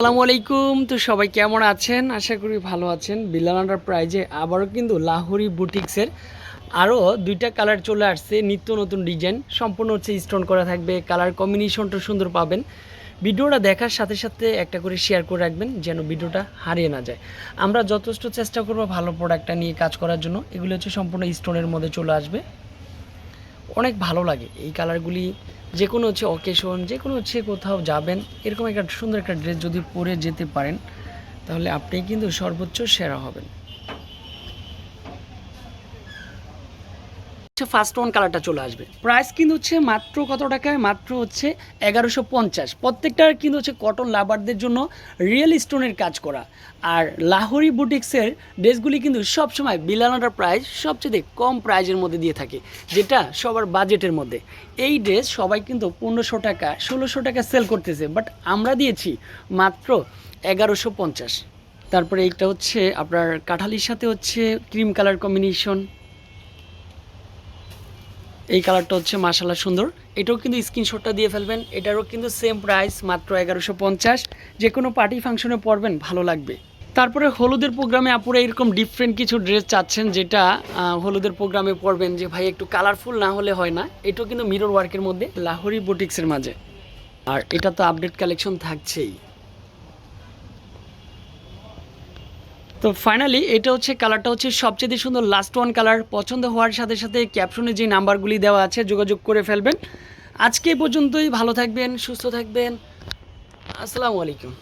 আসসালামু আলাইকুম। তো সবাই কেমন আছেন? আশা করি ভালো আছেন। বিলানাডার প্রাইজে আবারও কিন্তু লাহোরি বুটিক্সের আরও দুইটা কালার চলে আসছে, নিত্য নতুন ডিজাইন। সম্পূর্ণ হচ্ছে স্টোন করা থাকবে। কালার কম্বিনেশনটা সুন্দর পাবেন। ভিডিওটা দেখার সাথে সাথে একটা করে শেয়ার করে রাখবেন, যেন ভিডিওটা হারিয়ে না যায়। আমরা যথেষ্ট চেষ্টা করব ভালো প্রোডাক্টটা নিয়ে কাজ করার জন্য। এগুলো হচ্ছে সম্পূর্ণ স্টোনের মধ্যে চলে আসবে। অনেক ভালো লাগে। এই কালারগুলি যে কোনো হচ্ছে অকেশন যে কোনো হচ্ছে কোথাও যাবেন, এরকম একটা সুন্দর একটা ড্রেস যদি পরে যেতে পারেন, তাহলে আপনি কিন্তু সর্বোচ্চ সেরা হবেন। ফার্স্ট ওয়ান কালারটা চলে আসবে। প্রাইস কিন্তু হচ্ছে মাত্র কত টাকায়? মাত্র হচ্ছে এগারোশো পঞ্চাশ। প্রত্যেকটার কিন্তু হচ্ছে কটন লাভারদের জন্য রিয়েল স্টোনের কাজ করা। আর লাহোরি বুটিক্সের ড্রেসগুলি কিন্তু সবসময় বিলানাটার প্রাইস সবচেয়ে কম প্রাইজের মধ্যে দিয়ে থাকে, যেটা সবার বাজেটের মধ্যে। এই ড্রেস সবাই কিন্তু পনেরোশো টাকা, ষোলোশো টাকা সেল করতেছে বাট আমরা দিয়েছি মাত্র এগারোশো পঞ্চাশ। তারপরে এইটা হচ্ছে আপনার কাঁঠালির সাথে হচ্ছে ক্রিম কালার কম্বিনেশন এই কালারটা হচ্ছে মাসালা সুন্দর। এটাও কিন্তু স্ক্রিনশটটা দিয়ে ফেলবেন। এটারও কিন্তু সেম প্রাইস মাত্র এগারোশো পঞ্চাশ। যে কোনো পার্টি ফাংশনে পরবেন, ভালো লাগবে। তারপরে হলুদের প্রোগ্রামে আপুরা এরকম ডিফারেন্ট কিছু ড্রেস চাচ্ছেন, যেটা হলুদের প্রোগ্রামে পরবেন যে, ভাই, একটু কালারফুল না হলে হয় না। এটাও কিন্তু মিরর ওয়ার্কের মধ্যে, লাহোরি বুটিক্সের মাঝে। আর এটা তো আপডেট কালেকশন থাকছেই। তো ফাইনালি এটা হচ্ছে কালারটা হচ্ছে সবচেয়ে সুন্দর লাস্ট ওয়ান কালার পছন্দ হওয়ার সাথে সাথে ক্যাপশনে যে নাম্বারগুলি দেওয়া আছে যোগাযোগ করে ফেলবেন। আজকে পর্যন্তই, ভালো থাকবেন, সুস্থ থাকবেন। আসসালামু আলাইকুম।